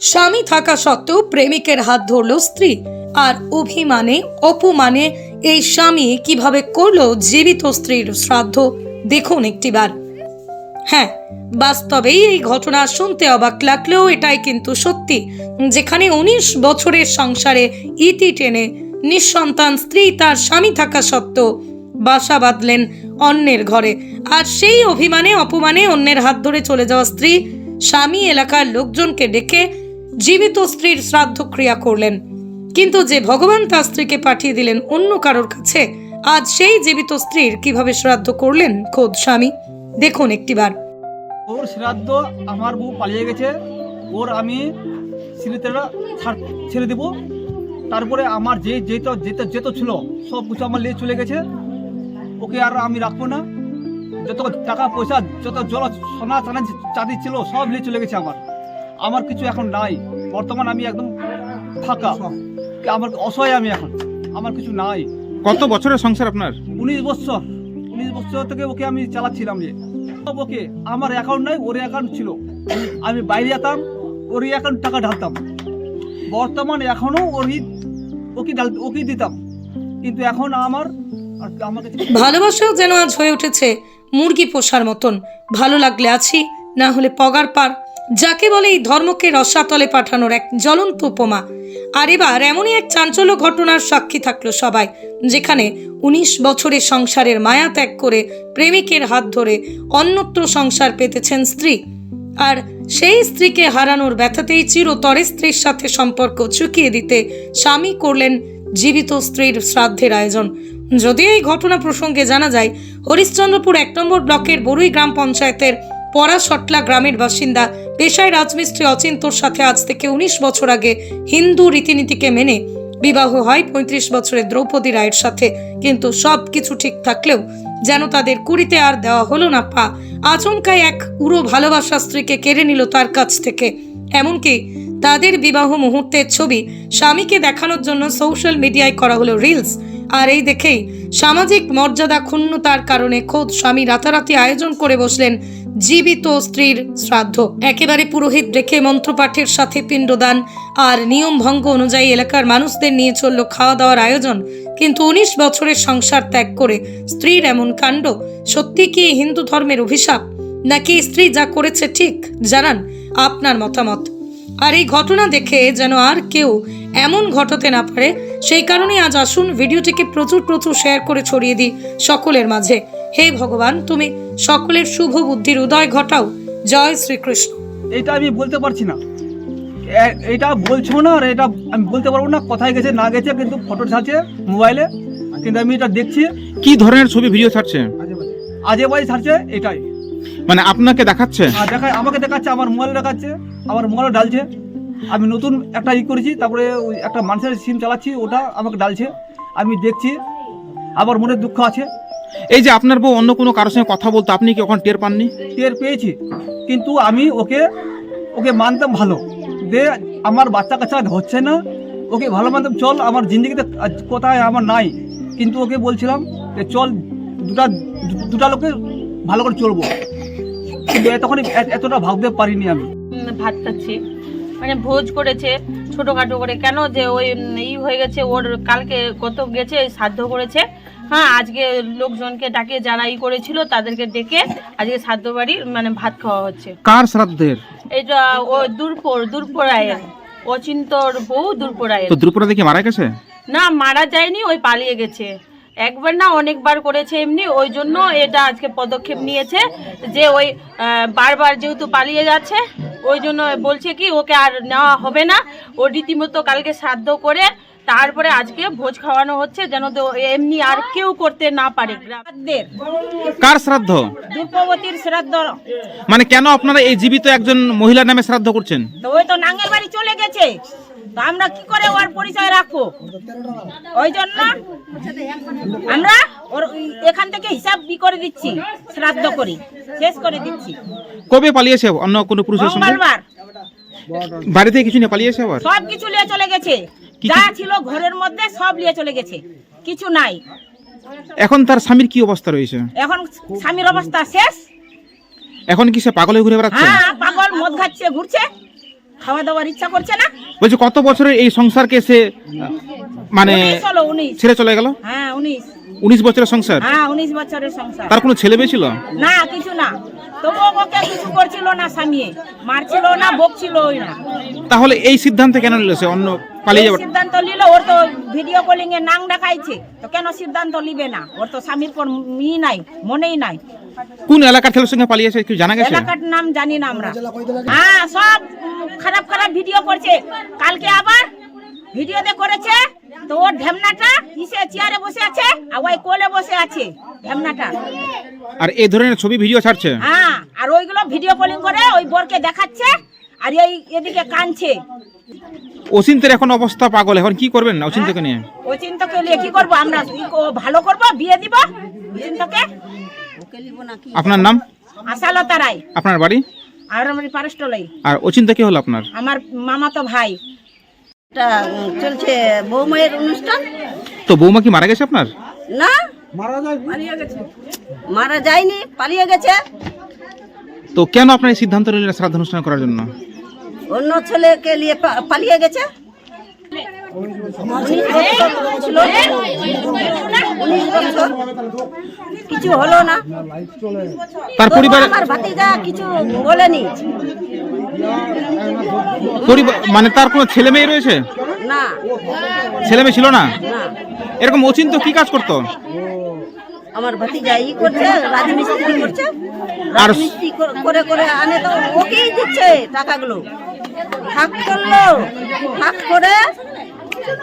স্বামী থাকা সত্ত্বেও প্রেমিকের হাত ধরল স্ত্রী। আর অভিমানে, অপমানে এই স্বামী কীভাবে করল জীবিত স্ত্রীর শ্রাদ্ধ? দেখুন একটিবার। হ্যাঁ বাস্তবেই এই ঘটনা শুনতে অবাক লাগলেও এটাই কিন্তু সত্যি, যেখানে উনিশ বছরের সংসারে ইতি টেনে নিঃসন্তান স্ত্রী তার স্বামী থাকা সত্ত্বেও বাসা বাঁধলেন অন্যের ঘরে। আর সেই অভিমানে, অপমানে অন্যের হাত ধরে চলে যাওয়া স্ত্রী, স্বামী এলাকার লোকজনকে ডেকে জীবিত স্ত্রীর শ্রাদ্ধ ক্রিয়া করলেন। কিন্তু যে ভগবান তার স্ত্রীকে পাঠিয়ে দিলেন অন্য কারোর কাছে, আজ সেই জীবিত স্ত্রীর কীভাবে শ্রাদ্ধ করলেন খোদ স্বামী? দেখুন একটিবার। ওর শ্রাদ্ধ আমার বউ পালিয়ে গেছে, ওর আমি ছেড়ে দেবো। তারপরে আমার যে যেত যেতে যেত ছিল, সব কিছু আমার নিয়ে চলে গেছে। ওকে আর আমি রাখব না। যত টাকা পয়সা, যত জল, সোনা চানা চাঁদি ছিল, সব নিয়ে চলে গেছে আমার। আমার কিছু এখন নাই। বর্তমান আমি একদম ফাঁকা। আমার অসহায় আমি এখন। আমার কিছু নাই। কত বছরের সংসার আপনার? উনিশ বছর। উনিশ বছর থেকে ওকে আমি চালাচ্ছিলাম যে। ওকে। আমার অ্যাকাউন্ট নাই ওর অ্যাকাউন্ট ছিল। আমি বাইরে যেতাম ওর অ্যাকাউন্ট টাকা ঢালতাম। বর্তমান এখনও ওরই ওকে ঢাল ওকে দিতাম। কিন্তু এখন আমার আমার কাছে ভালোবাসাও যেন আজ হয়ে উঠেছে মুরগি পোষার মতন। ভালো লাগলে আছি না হলে পগার পার। যাকে বলে এই ধর্মকে রসাতলে পাঠানোর এক জ্বলন্ত উপমা। আর এবার এমনই এক চাঞ্চল্য ঘটনার সাক্ষী থাকল সবাই, যেখানে উনিশ বছরের সংসারের মায়া ত্যাগ করে প্রেমিকের হাত ধরে অন্যত্র সংসার পেতেছেন স্ত্রী। আর সেই স্ত্রীকে হারানোর ব্যথাতেই চিরতরে স্ত্রীর সাথে সম্পর্ক চুকিয়ে দিতে স্বামী করলেন জীবিত স্ত্রীর শ্রাদ্ধের আয়োজন। যদিও এই ঘটনা প্রসঙ্গে জানা যায়, হরিশ্চন্দ্রপুর এক নম্বর ব্লকের বরুই গ্রাম পঞ্চায়েতের পরাশটলা গ্রামের বাসিন্দা পেশায় রাজমিস্ত্রি অচিন্তর সাথে আজ থেকে উনিশ বছর আগে হিন্দু রীতিনীতিকে মেনে বিবাহ হয় পঁয়ত্রিশ বছরের দ্রৌপদী রায়ের সাথে। কিন্তু সব কিছু ঠিক থাকলেও যেন তাদের কুড়িতে আর দেওয়া হলো না পা। আচমকায় এক উড়ো ভালোবাসা স্ত্রীকে কেড়ে নিল তার কাছ থেকে। এমনকি তাদের বিবাহ মুহূর্তের ছবি স্বামীকে দেখানোর জন্য সোশ্যাল মিডিয়ায় করা হলো রিলস। আর এই দেখেই সামাজিক মর্যাদা ক্ষুণ্ণতার কারণে খোদ স্বামী রাতারাতি আয়োজন করে বসলেন জীবিত স্ত্রীর শ্রাদ্ধ। একেবারে পুরোহিত রেখে মন্ত্রপাঠের সাথে পিণ্ডদান। আর নিয়ম ভঙ্গ অনুযায়ী এলাকার মানুষদের নিয়ে চলল খাওয়া দাওয়ার আয়োজন। কিন্তু উনিশ বছরের সংসার ত্যাগ করে স্ত্রীর এমন কাণ্ড, সত্যি কি হিন্দু ধর্মের অভিশাপ? নাকি স্ত্রী যা করেছে ঠিক? জানান আপনার মতামত। আর এই ঘটনা দেখে যেন আর কেউ এমন ঘটাতে না পারে, সেই কারণে আজ আসুন ভিডিওটিকে প্রচুর প্রচুর শেয়ার করে ছড়িয়ে দিই সকলের মাঝে। হে ভগবান, তুমি সকলের শুভ বুদ্ধির উদয় ঘটাও। জয় শ্রীকৃষ্ণ। এটা আমি বলতে পারছি না। এটা বলছো না আর এটা আমি বলতে পারব না কোথায় গেছে না গেছে কিন্তু ফটো ছাড়ছে মোবাইলে কিন্তু আমি এটা দেখছি। কি ধরনের ছবি ভিডিও ছাড়ছে? আজে বাজে ছাড়ছে এটাই। মানে আপনাকে দেখাচ্ছে? আর দেখায় আমাকে দেখাচ্ছে আমার মোবাইল দেখাচ্ছে আমার মোবাইল ডালছে আমি নতুন একটা ই করেছি তারপরে ওই একটা মানুষের সিম চালাচ্ছি ওটা আমাকে ডালছে আমি দেখছি আমার মনে দুঃখ আছে। এই যে আপনার বউ অন্য কোনো কারোর সঙ্গে কথা বলতো আপনি কি ওখানে টের পাননি? টের পেয়েছি কিন্তু আমি ওকে ওকে মানতাম ভালো। দে আমার বাচ্চা কাচ্চা হচ্ছে না ওকে ভালো মানতাম চল আমার জিন্দগিতে কোথায় আমার নাই। কিন্তু ওকে বলছিলাম যে চল দুটা দুটা লোকে ভালো করে চলবো। কিন্তু তখন এতটা ভাবতে পারিনি আমি। ভাত খাচ্ছি। মানে ভোজ করেছে ছোটখাটো করে। কেন যে ওই ই হয়ে গেছে ওর কালকে কত গেছে সাধ্য করেছে। হ্যাঁ আজকে লোকজনকে ডাকে যারা ই করেছিল তাদেরকে ডেকে আজকে শ্রাদ্ধ বাড়ির মানে ভাত খাওয়া হচ্ছে। কার শ্রাদ্ধের? এটা ও দূরপুর দূরপুরায়ের অচিন্তর বউ দূরপুরায়ের তো দ্রুপদা দেখি মারা গেছে? না মারা যায়নি ওই পালিয়ে গেছে। একবার না অনেকবার করেছে এমনি ওই জন্য এটা আজকে পদক্ষেপ নিয়েছে যে ওই আহ, বারবার যেহেতু পালিয়ে যাচ্ছে ওই জন্য বলছে কি ওকে আর নেওয়া হবে না। ও রীতিমতো কালকে শ্রাদ্ধ করে তারপরে আজকে ভোজ খাওয়ানো হচ্ছে যেন তো এমনি আর কেউ করতে না পারে গ্রামদের কার শ্রাদ্ধ? দ্রৌপদীর শ্রাদ্ধ। মানে কেন আপনারা এই জীবিত একজন মহিলার নামে শ্রাদ্ধ করছেন? তো ওই তো নাঙ্গের বাড়ি চলে গেছে। তো আমরা কি করে ওর পরিচয় রাখব? ওই জন্য আমরা ওর এখান থেকে হিসাব বি করে দিচ্ছি শ্রাদ্ধ করি শেষ করে দিচ্ছি। কবে পালিয়েছে অন্য কোনো পুরুষের সঙ্গে? মঙ্গলবার। বাড়ি থেকে কিছু নিয়ে পালিয়েছে আবার? সব কিছু নিয়ে চলে গেছে। যা ছিল ঘরের মধ্যে সব নিয়ে চলে গেছে। কিছু নাই। এখন তার স্বামীর কি অবস্থা রয়েছে? এখন স্বামীর অবস্থা শেষ। এখন কি সে পাগল হয়ে ঘুরে বেড়াচ্ছে? হ্যাঁ পাগল মদ খাচ্ছে ঘুরছে। খাওয়া দাওয়ার ইচ্ছা করছে না। বলছি কত বছরের এই সংসারকে সে মানে ছেড়ে চলে গেল? হ্যাঁ উনিশ। উনিশ বছরের সংসার? হ্যাঁ উনিশ বছরের সংসার। তার কোনো ছেলে মেয়ে ছিল? না কিছু না। তবুও ওকে কিছু করছিল না স্বামী। মারছিল না বকছিল না। তাহলে এই সিদ্ধান্তে কেন নিল সে? অন্য পালিয়ে যাবে সিদ্ধান্ত নিল ওর তো ভিডিও কলিং এ নাং দেখাইছে। তো কেন সিদ্ধান্ত নিবে না? ওর তো স্বামীর পর মি নাই মনেই নাই। কোন এলাকার ছেলের সঙ্গে পালিয়েছে কি জানা গেছে? এলাকার নাম জানি না আমরা। হ্যাঁ সব খারাপ খারাপ ভিডিও করছে। কালকে আবার ভিডিওতে করেছে। তো ওর ঢেমনাটা কিসে চেয়ারে বসে আছে আর ওই কোলে বসে আছে ঢেমনাটা। আর এই ধরনের ছবি ভিডিও ছাড়ছে? হ্যাঁ আর ওইগুলো ভিডিও কলিং করে ওই বোরকে দেখাচ্ছে আর এই এদিকে কানছে অচিন্তের এখন অবস্থা পাগল এখন কি করবেন অচিন্তকে নিয়ে? ও চিন্তাকে নিয়ে কি করব আমরা? ভালো করব? বিয়ে দিব? চিন্তাকে আপনার নাম? আশালতা রায়। আপনার বাড়ি? আর আমার পারস্টলাই। আর অচিন্তা কি হলো আপনার? আমার মামা তো ভাই। একটা চলছে বৌমায়ের অনুষ্ঠান। তো বৌমা কি মারা গেছে আপনার? না? মারা যায়নি পালিয়ে গেছে। তো কেন আপনার এই সিদ্ধান্ত নিলেন শ্রাদ্ধ অনুষ্ঠান করার জন্য? অন্য ছেলেকে নিয়ে পালিয়ে গেছে উনিশ বছর ছিল। উনিশ বছর। কিছু হলো না। তার তবু পরিবার আমার ভাতিজা কিছু বলেনি। মানে তার কোনো ছেলে মেয়ে রয়েছে? না। ছেলে মেয়ে ছিল না? এরকম অচিন্ত কি কাজ করতো? আমার ভাতিজা ই করছে রাজমিস্ত্রি করছে। রাজমিস্ত্রি করে করে আনে তো ওকেই দিচ্ছে টাকাগুলো। করল। করে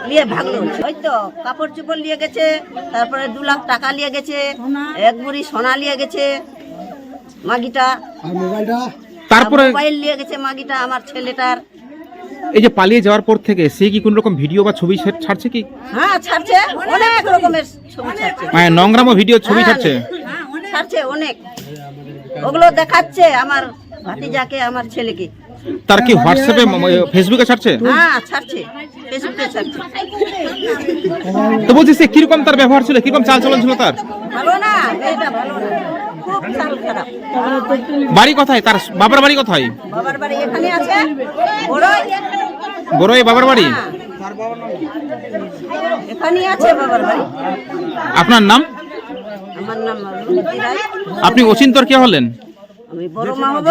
নিয়ে ভাগলো ওই তো কাপড় চোপড় নিয়ে গেছে তারপরে দু লাখ টাকা নিয়ে গেছে এক বুড়ি সোনা নিয়ে গেছে মাগিটা। তারপরে মোবাইল নিয়ে গেছে মাগিটা আমার ছেলেটার। এই যে পালিয়ে যাওয়ার পর থেকে সে কি কোন রকম ভিডিও বা ছবি ছাড়ছে কি? হ্যাঁ ছাড়ছে। অনেক রকমের ছবি ছাড়ছে। মানে নোংরামো ভিডিও ছবি হ্যাঁ, ছাড়ছে? ছাড়ছে অনেক। ওগুলো দেখাচ্ছে আমার ভাতিজাকে আমার ছেলেকে। তার কি হোয়াটসঅ্যাপে ফেসবুকে ছাড়ছে? হ্যাঁ ছাড়ছে। তো বলছি সে কীরকম তার ব্যবহার ছিল? কীরকম চাল চলন ছিল তার? বাড়ি কোথায়? তার বাবার বাড়ি কোথায়? বাড়ি বড়ই। বাবার হ্যাঁ। বাবার বাড়ি। আপনার নাম? আপনি অচিন্তর কে হলেন? আমি বড় মা হব।